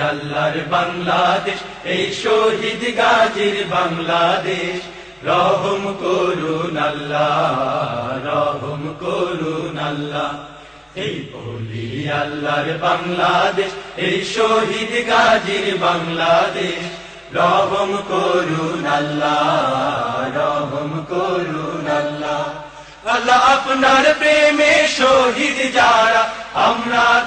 আল্লাহর বাংলাদেশ, এই শহীদ বাংলাদেশ। রহম করুন আল্লাহ, রহম করুন আল্লাহ। এই বলি আল্লাহর বাংলাদেশ, এই শহীদ গাজীর বাংলাদেশ। রহম করুন আল্লাহ, রহম করুন আল্লাহ। আল্লাহ আপনার প্রেমে শহীদ যারা, আমরা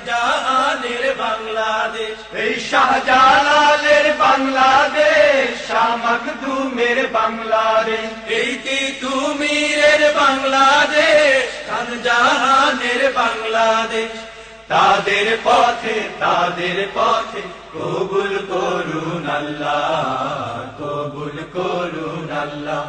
খানজাহানের বাংলাদেশ। এই শাহজালালের বাংলাদেশ বাংলাদেশ। এই তিতুমিরের বাংলাদেশ খানজাহানের বাংলাদেশ? তাদের পথে তাদের পথে কবুল করুন আল্লাহ কবুল করুন আল্লাহ।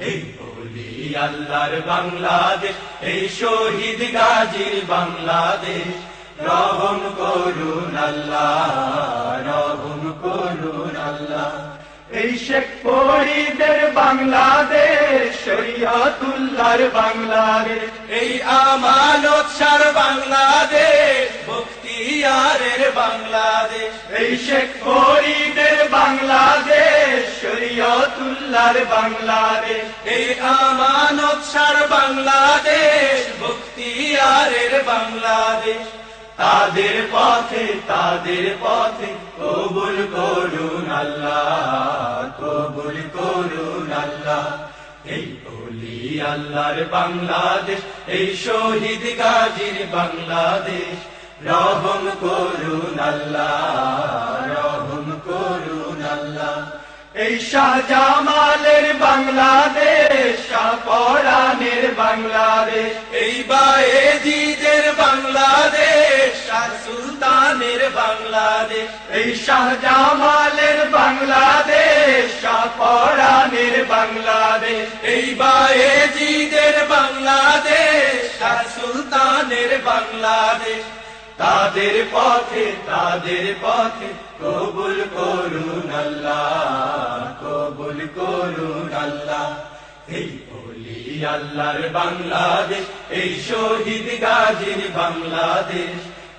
এই বলি আল্লাহর বাংলাদেশ এই শহীদ গাজীর বাংলাদেশ। রহম করুন আল্লাহ, রহম করুন আল্লাহ। এই শেখ ফরিদের বাংলাদেশ, শরিয়তুল্লাহর বাংলাদেশ। এই আমানত সার বাংলাদেশ, বখতিয়ারের বাংলাদেশ। এই শেখ ফরিদের বাংলাদেশ, শরিয়তুল্লাহর বাংলাদেশ। এই আমানত সার বাংলাদেশ, বখতিয়ারের বাংলাদেশ। তাদের পথে তাদের পথে কবুল করুন আল্লাহ, কবুল করুন আল্লাহ। এই বলি আল্লাহর বাংলাদেশ, এই শহীদ গাজীর বাংলাদেশ, রহম করুন আল্লাহ, রহম করুন আল্লাহ। এই শাহজামালের বাংলাদেশ, শাহপরানের বাংলাদেশ, এই বায়েজিদের শাহ সুলতানের বাংলাদেশ, এই শাহজামালের বাংলাদেশ, শাহপরানের বাংলাদেশ, এই বায়েজিদের বাংলাদেশ শাহ সুলতানের বাংলাদেশ। তাদের পথে তাদের পথে কবুল করুন আল্লাহ, কবুল করুন আল্লাহ। এই বলি আল্লাহর বাংলাদেশ, এই শহীদ গাজীর বাংলাদেশ।